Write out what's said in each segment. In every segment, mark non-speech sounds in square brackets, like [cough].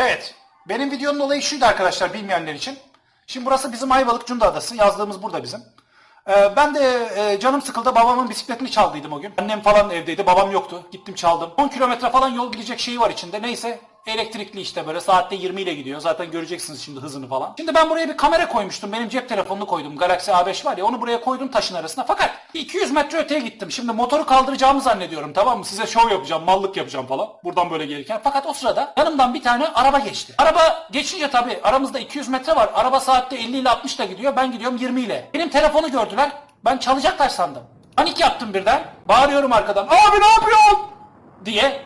Evet. Benim videonun olayı şuydu arkadaşlar bilmeyenler için. Şimdi burası bizim Ayvalık Cunda Adası. Yazdığımız burada bizim. Ee, ben de e, canım sıkıldı. Babamın bisikletini çaldıydım o gün. Annem falan evdeydi. Babam yoktu. Gittim çaldım. 10 kilometre falan yol gidecek şeyi var içinde. Neyse elektrikli işte böyle saatte 20 ile gidiyor. Zaten göreceksiniz şimdi hızını falan. Şimdi ben buraya bir kamera koymuştum. Benim cep telefonunu koydum. Galaxy A5 var ya onu buraya koydum taşın arasına. Fakat 200 metre öteye gittim. Şimdi motoru kaldıracağımı zannediyorum tamam mı? Size şov yapacağım, mallık yapacağım falan. Buradan böyle gelirken. Fakat o sırada yanımdan bir tane araba geçti. Araba geçince tabii aramızda 200 metre var. Araba saatte 50 ile 60 ile gidiyor. Ben gidiyorum 20 ile. Benim telefonu gördüler. Ben çalacaklar sandım. Panik yaptım birden. Bağırıyorum arkadan. Abi ne yapıyorsun? Diye.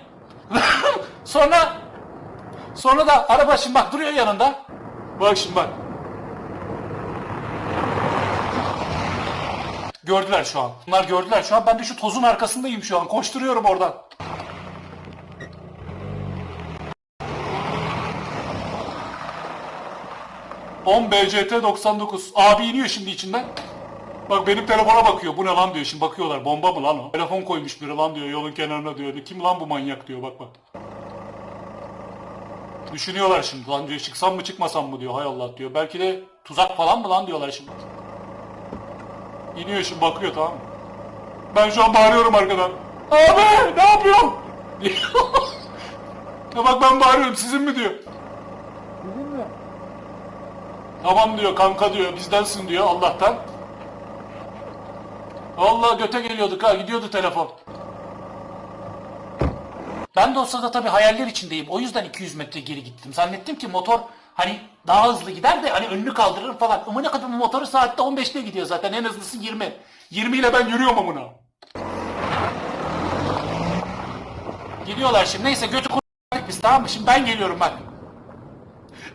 [laughs] Sonra Sonra da araba şimdi bak duruyor yanında. Bak şimdi bak. Gördüler şu an. Bunlar gördüler şu an. Ben de şu tozun arkasındayım şu an. Koşturuyorum oradan. ...10 BCT 99. Abi iniyor şimdi içinden. Bak benim telefona bakıyor. Bu ne lan diyor. Şimdi bakıyorlar. Bomba mı lan o? Telefon koymuş biri lan diyor. Yolun kenarına diyor. Kim lan bu manyak diyor. Bak bak. Düşünüyorlar şimdi lan diyor çıksam mı çıkmasam mı diyor hay Allah diyor. Belki de tuzak falan mı lan diyorlar şimdi. İniyor şimdi bakıyor tamam mı? Ben şu an bağırıyorum arkadan. Abi ne yapıyorsun? [laughs] ya bak ben bağırıyorum sizin mi diyor. Sizin mi? Tamam diyor kanka diyor bizdensin diyor Allah'tan. Allah göte geliyorduk ha gidiyordu telefon. Ben de o sırada tabii hayaller içindeyim. O yüzden 200 metre geri gittim. Zannettim ki motor hani daha hızlı gider de hani önünü kaldırır falan. Amına kadar motoru saatte 15'te gidiyor zaten. En hızlısı 20. 20 ile ben yürüyorum amına. Gidiyorlar şimdi. Neyse götü kurtardık biz tamam mı? Şimdi ben geliyorum bak.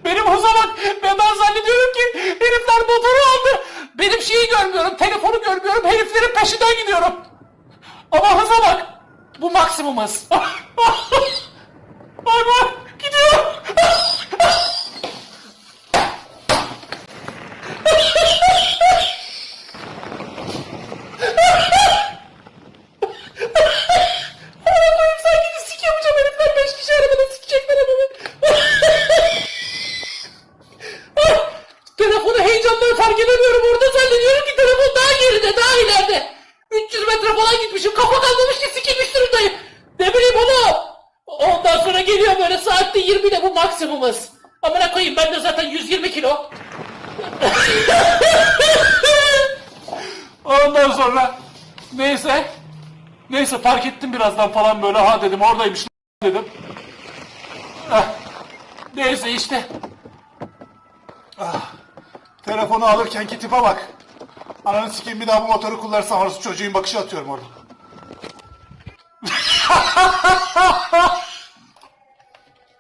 Benim hıza bak. Ben, ben zannediyorum ki herifler motoru aldı. Benim şeyi görmüyorum. Telefonu görmüyorum. Heriflerin peşinden gidiyorum. Ama hıza bak. Bu maksimum hız. [laughs] Bak bak. Gidiyor. Adamı. Telefonu heyecandan fark edemiyorum. Orada zannediyorum ki telefon daha geride, daha ileride. 300 metre falan gitmişim. Kafa kalmamış ki sikilmiş durumdayım. Ne bileyim onu. Ondan sonra geliyor böyle saatte 20 ile bu maksimumuz. Amına koyayım ben de zaten 120 kilo. [laughs] Ondan sonra neyse neyse fark ettim birazdan falan böyle ha dedim oradaymış [laughs] dedim. Ah, neyse işte Telefonu alırken ki tipe bak. Ananı sikeyim bir daha bu motoru kullarsam orası çocuğun bakışı atıyorum orada. [laughs]